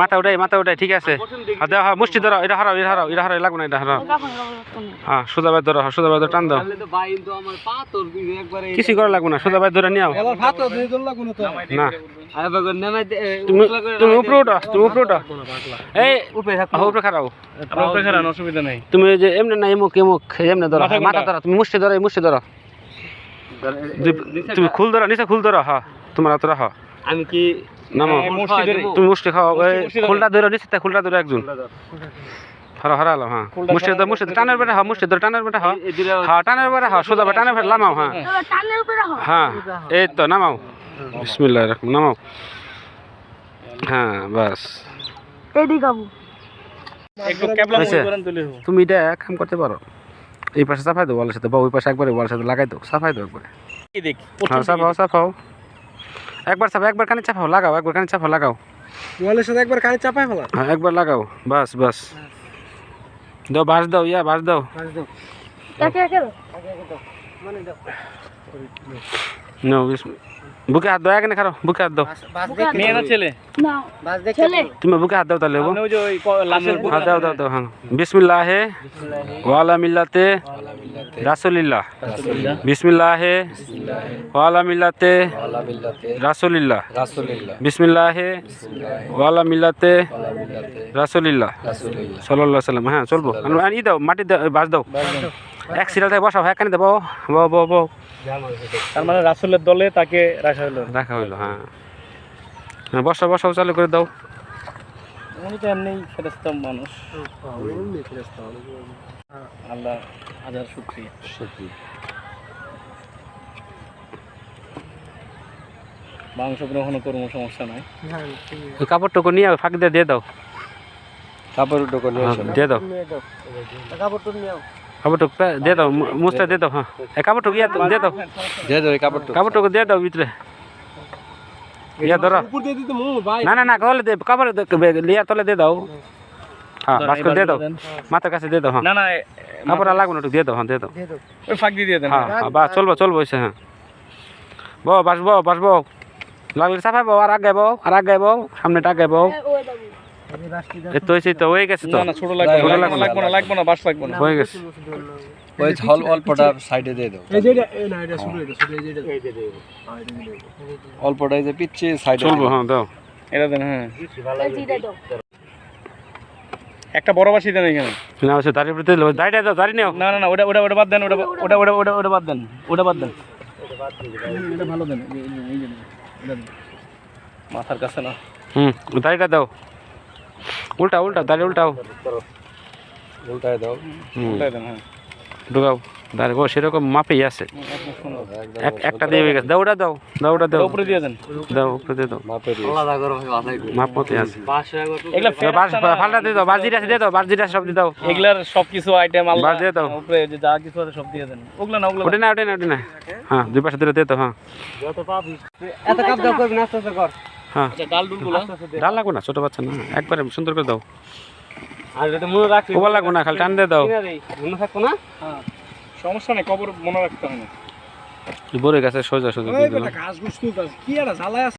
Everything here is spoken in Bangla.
মাথা উঠাই মাথা উঠাই ঠিক আছে। দেওয়া হয় মুষ্টি ধরো এটা হারাও এটা হারাও এটা হারাও লাগবে না এটা হারাও হ্যাঁ সোজা বাই ধরো সোজা টান দাও। কিছু করা লাগবে না সোজা ধরে না। তুমি তুমি উপরে উঠো তুমি উপরে উঠো। এই উপরে থাক হ্যাঁ, উপরে খারাও আপনার উপরে খারাপ অসুবিধা নেই। তুমি যে এমনি না এমুক এমুক এমনি ধরো মাথা ধরো তুমি মুষ্টি ধরো এই মুষ্টি ধরো। তুমি খুল ধরো নিচে খুল ধরো হ্যাঁ তোমার হাতে রাখো আমি কি নামো। তুমি এই মুষ্টি ধরো। খুলটা ধরো নিচে একজন হারা হারালো হ্যাঁ। খুলটা মুষ্টি ধরো। টানের বেটা হ্যাঁ মুষ্টি ধরো টানের বেটা হ্যাঁ হ্যাঁ টানের বেটা হ্যাঁ সোজা টানের বেটা লামাও হ্যাঁ। টানের উপরে রাখো। হ্যাঁ এই তো নামাও। বিসমিল্লাহ রাখুন নামাও। হ্যাঁ বাস। দেবো। তুমি এটা এক কাম করতে পারো। এই পাশে সাফাই দাও ওয়ালের সাথে বা ওই পাশে একবারে ওয়ালের সাথে লাগাই দাও সাফাই দাও একবারে। কি দেখ? হ্যাঁ সাফাও সাফাও একবার চাপা একবার কানে চাপাও লাগাও একবার কানে চাপাও লাগাও। বলের সাথে একবার কানে চাপাই ফেলা? হ্যাঁ একবার লাগাও বাস বাস। দাও বাস দাও ইয়া বাস দাও। একে দাও। নো বুকে হাত দাও এখানে খারো বুকে হাত দাও। মেয়ে না ছেলে। তুমি বুকে হাত দাও তাহলে হ্যাঁ দাও দাও দাও হ্যাঁ। বিসমিল্লাহে ওয়ালা মিল্লাতে রাসুলিল্লাহ। বিসমিল্লাহে ওয়ালা মিল্লাতে রাসুলিল্লাহ। বিসমিল্লাহে ওয়ালা মিল্লাতে রাসুলিল্লাহ। সাল্লাল্লাহু সাল্লাম হ্যাঁ চলবো। ই দাও মাটি দাও। বাস দাও। এক সিরিয়াল থেকে বসাও হ্যাঁ কানে দেবো বো বো বো তার মানে রাসুলের দলে তাকে রাখা হলো রাখা হইল হ্যাঁ। হ্যাঁ বসাও বসাও চালু করে দাও। উনি তো এমনি ফেরেস্তা মানুষ। আল্লাহ হাজার শুক্রিয়া। মাংস গ্রহণ করব সমস্যা নাই। কাপড় টুকু নিয়ে ফাঁকি দিয়ে দিয়ে দাও। কাপড় টোকন হ্যাঁ, দিয়ে দাও। কাপড় টুক নিও কাপড় টুক দিয়ে দাও মু- মুছটা দিয়ে দাও হ্যাঁ এই কাপড় টুক ইয়া দিয়ে দাও দে দে কাপড় টুক কাপড় টুকু দিয়ে দাও ভিতরে ইয়া ধরো উপর দিয়ে দিতে মু ভাই না না না কলে দে কাপড় লিয়া তলে দিয়ে দাও হ্যাঁ বাস করে দিয়ে দাও মাথার কাছে দিয়ে দাও হ্যাঁ না না এ, কাপড় আর লাগবে না একটু দিয়ে দাও হ্যাঁ দিয়ে দাও ওই ফাঁক দিয়ে দিয়ে দেন হ্যাঁ হ্যাঁ বাস চলবো চলবো এসে হ্যাঁ বউ বাস বউ বাস বউ লাগলে সাফাই বউ আর আগে তো তো হয়ে গেছে তো? না না ছোট লাগবে ছোট লাগবে লাগবে না লাগবে না বাস লাগবে না। হয়ে গেছে। ওই হল অল্পটা সাইডে দিয়ে দাও। এই যে এই না এটা শুরু এটা শুরু এই যে এটা অল্পটা এই যে পিচ্ছে সাইডে চলবো হ্যাঁ দাও। এটা দেন হ্যাঁ। একটা বড় বাসি দেন এখানে। না সে দাঁড়িয়ে পড়তে দাঁড়িয়ে দাও। দাঁড়িয়ে নাও। না না না ওটা ওটা ওটা বাদ দেন ওটা ওটা ওটা ওটা ওটা বাদ দেন ওটা বাদ দেন। এটা ভালো দেন এই যে-। মাথার কাছে না। হুম দাঁড়িয়ে দাও। উল্টা উল্টা দাঁড়িয়ে উল্টাও। উল্টায় দাও। দেন হ্যাঁ। ঢুকাও দাঁড়িয়ে ও সেরকম মাপেই আছে। একটা দিয়ে হয়ে গেছে। দাও ওটা দাও দাও ওটা দাও। উপরে দিয়ে দেন। দাও উপরে দিয়ে দাও। মাপ মতোই আছে। দাও, ফালটা দিয়ে দাও বাজির আছে দিয়ে দাও বাজির আছে সব দিয়ে দাও। এগুলার সব কিছু আইটেম আল্লাহ দিয়ে দাও। উপরে যে যা কিছু আছে সব দিয়ে দেন। ওগুলা না ওগুলা ওটা না ওটা না ওটা না। হ্যাঁ দুই পাশে ধরে দিয়ে দাও হ্যাঁ। এত কাপ দাও করবি না আস্তে আস্তে কর। হ্যাঁ। আচ্ছা ডাল ডুলগুলা ডাল লাগবে না? ছোট বাচ্চা না? একবারে সুন্দর করে দাও। আর এটা মনে রাখবি ওবার লাগবো না খালি টান দিয়ে দাও। মনে থাকব না? হ্যাঁ। সমস্যা নেই কবর মনে রাখতে হয় না। বরে গেছে সোজা সোজা দিয়ে দিলাম। ঘাস ঘুষ কি আর জ্বালায় আছে।